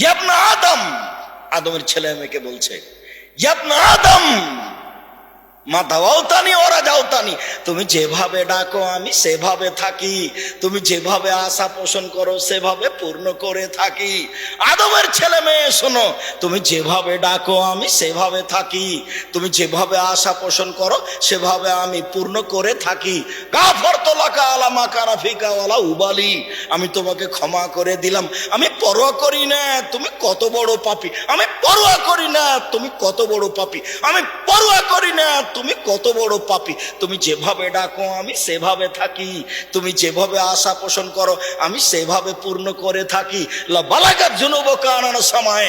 ইয়াবনা আদম। আদমের ছেলে মেয়েকে বলছে ইয়াবনা আদম মা দাওয়াওতানি ওরা যাওতানি তুমি যেভাবে ডাকো, আমি সেভাবে থাকি। তুমি যেভাবে আশা পোষণ করো, সেভাবে পূর্ণ করে থাকি। আদমের ছেলে মেয়ে, শোনো, তুমি যেভাবে ডাকো, আমি সেভাবে থাকি। তুমি যেভাবে আশা পোষণ করো, সেভাবে আমি পূর্ণ করে থাকি। গাফর তোলাকা আলামা কারাফিকা ওয়ালা উবালি। আমি তোমাকে ক্ষমা করে দিলাম। আমি পরোয়া করি না, তুমি কত বড় পাপি। আমি পরোয়া করি না, তুমি কত বড় পাপি। আমি পরোয়া করি না তুমি কত বড় পাপি। তুমি যেভাবে ডাকো, আমি সেভাবে থাকি। তুমি যেভাবে আশা পোষণ করো, আমি সেভাবে পূর্ণ করে থাকি। বালাগার জুনুবকা আনানো সময়।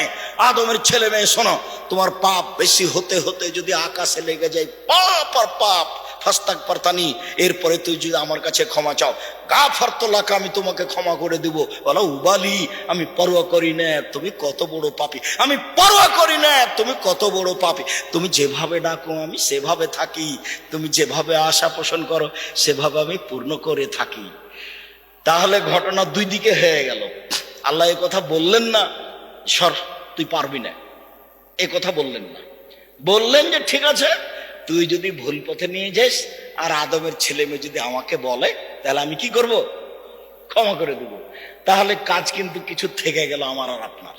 আদমের ছেলে মেয়ে, শোনো, তোমার পাপ বেশি হতে হতে যদি আকাশে লেগে যায়, পাপ আর পাপ। ফাস্তাক পারতানি, এরপরে তুই যদি আমার কাছে ক্ষমা চাও, গা ফারতলাকে আমি তোমাকে ক্ষমা করে দিব। বলো, উবালি, আমি পরোয়া করি না, তুমি কত বড় পাপি। আমি পরোয়া করি না, তুমি কত বড় পাপি। তুমি যেভাবে ডাকো, আমি সেভাবে থাকি। তুমি যেভাবে আশা পোষণ করো, সেভাবে আমি পূর্ণ করে থাকি। তাহলে ঘটনা দুই দিকে হয়ে গেল। আল্লাহ এ কথা বললেন না সর তুই পারবি না। এ কথা বললেন না। বললেন যে, ঠিক আছে তুই যদি ভুল পথে নিয়ে যাস আর আদমের ছেলে মেয়ে যদি আমাকে বলে, তাহলে আমি কি করব? ক্ষমা করে দেব। তাহলে কাজ কিন্তু কিছু থেকে গেল আমার আর আপনার।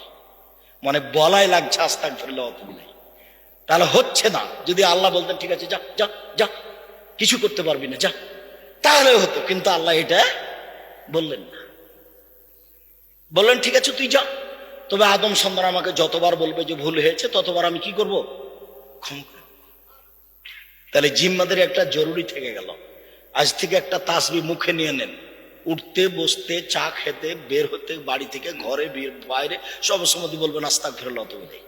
মানে বলাই লাগছে আস্তাক ফিরলে নেই। তাহলে হচ্ছে না। যদি আল্লাহ বলতেন, ঠিক আছে, যা যা যা, কিছু করতে পারবি না, যা। তাহলে হতো, কিন্তু আল্লাহ এটা বললেন না। বললেন, ঠিক আছে, তুই যা। তবে আদম সন্তান আমাকে যতবার বলবে যে ভুল হয়েছে, ততবার আমি কি করব? ক্ষমা তাহলে জিম্মাদের একটা জরুরি থেকে গেল। আজ থেকে একটা তাসবি মুখে নিয়ে নেন। উঠতে, বসতে, চা খেতে, বের হতে, বাড়ি থেকে ঘরে বাইরে, সব সময় বলবেন আস্তাক ফেরল অতবিদাই।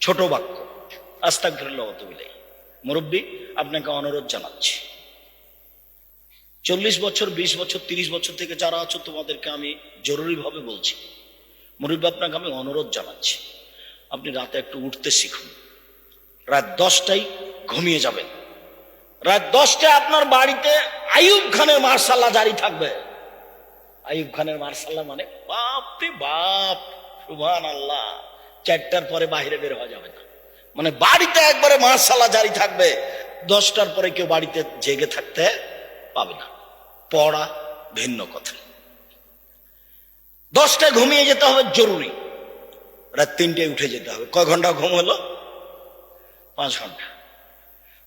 ছোট বাক্য আস্তাক ফেরল অতবিদাই। মুরব্বী, আপনাকে অনুরোধ জানাচ্ছি। চল্লিশ বছর, বিশ বছর, তিরিশ বছর থেকে যারা আছো, তোমাদেরকে আমি জরুরিভাবে বলছি। মুরব্বী, আপনাকে আমি অনুরোধ জানাচ্ছি। আপনি রাতে একটু উঠতে শিখুন। রাত দশটায় ঘুমিয়ে যাবেন রাত দশটায় আপনার বাড়িতে আইয়ুব খানের মার্শাল্লাহ জারি থাকবে। আইয়ুব খানের মার্শাল্লাহ মানে বাপ রে বাপ সুবহান আল্লাহ চারটার পরে বাইরে বের হওয়া যাবে না। মানে বাড়িতে একবারে মার্শাল্লাহ জারি থাকবে। দশটার পরে কেউ বাড়িতে জেগে থাকতে পাবে না। পড়া ভিন্ন কথা। দশটায় ঘুমিয়ে যেতে হবে জরুরি। রাত তিনটায় উঠে যেতে হবে। কয় ঘণ্টা ঘুম হলো? পাঁচ ঘণ্টা।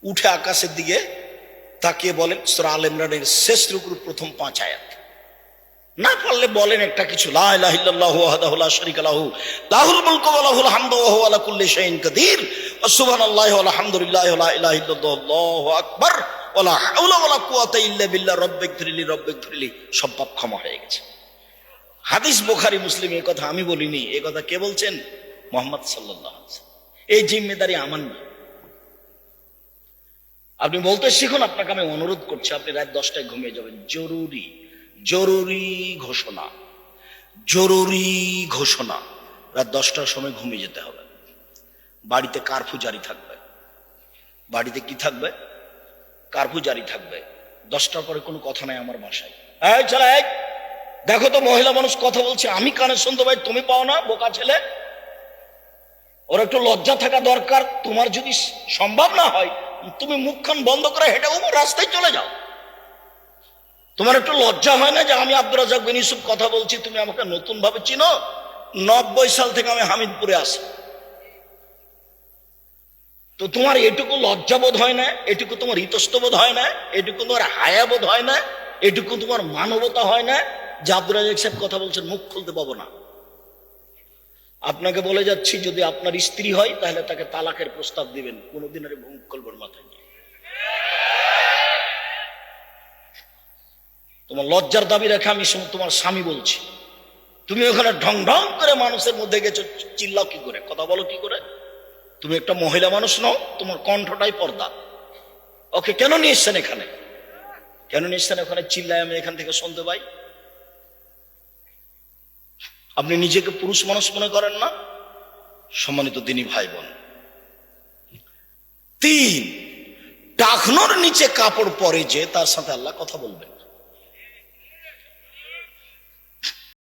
উঠে আকাশের দিকে তাকিয়ে বলেন, সুরা আল ইমরানের শেষ রুকুর প্রথম পাঁচ আয়াত। না পারলে বলেন একটা কিছু হয়ে হাদিস বুখারী, মুসলিম এই কথা আমি বলিনি এই কথা কে বলছেন? মোহাম্মদ সাল্লাল্লাহু এই জিম্মেদারি আমার না আপনি বলতে শিখুন, আপনাকে আমি অনুরোধ করছি, আপনি রাত দশটায় ঘুমিয়ে যাবেন। জরুরি জরুরি ঘোষণা জরুরি ঘোষণা। রাত দশটার সময় ঘুমিয়ে যেতে হবে। বাড়িতে কারফু জারি থাকবে। বাড়িতে কি থাকবে? কারফু জারি থাকবে। দশটার পরে কোনো কথা নাই আমার বাসায়। দেখো তো, মহিলা মানুষ কথা বলছে, আমি কানে শুনতে পাই, তুমি পাও না, বোকা ছেলে? ওর একটু লজ্জা থাকা দরকার, তোমার যদি সম্ভব না হয় তুমি মুখখান বন্ধ করে হেঁটে ও রাস্তায় চলে যাও। তোমার একটু লজ্জা হয় না যে আমি আব্দুর রাজাক বিন ইউসুফ কথা বলছি, তুমি আমাকে নতুন ভাবে চিনো? নব্বই সাল থেকে আমি হামিদপুরে আসি তো তোমার এটুকু লজ্জাবোধ হয় না, এটুকু তোমার ইতস্তবোধ হয় না, এটুকু তোমার হায়াবোধ হয় না, এটুকু তোমার মানবতা হয় না যে আব্দুর রাজাক সাহেব কথা বলছেন, মুখ খুলতে পাবো না। আপনাকে বলে যাচ্ছি, যদি আপনার স্ত্রী হয়, তাহলে তাকে তালাকের প্রস্তাব দিবেন। কোনোদিন আরে মুখ খুলবেন মাথায় তোমার লজ্জার দাবি রেখে আমি তোমার স্বামী বলছি। তুমি ওখানে ঢং ঢং করে মানুষের মধ্যে গেছো, চিল্লাও কি করে? কথা বলো কি করে? তুমি একটা মহিলা মানুষ নও, তোমার কণ্ঠটাই পর্দা। ওকে কেন নিয়ে এসছেন এখানে? কেন নিয়ে এসছেন ওখানে? চিল্লায় আমি এখান থেকে শুনতে পাই। আপনি নিজেকে পুরুষ মানুষ মনে করেন না? সম্মানিত দিনী ভাই বোন তিন টাকনোর নিচে কাপড় পরে যে তার সাথে আল্লাহ কথা বলবেন।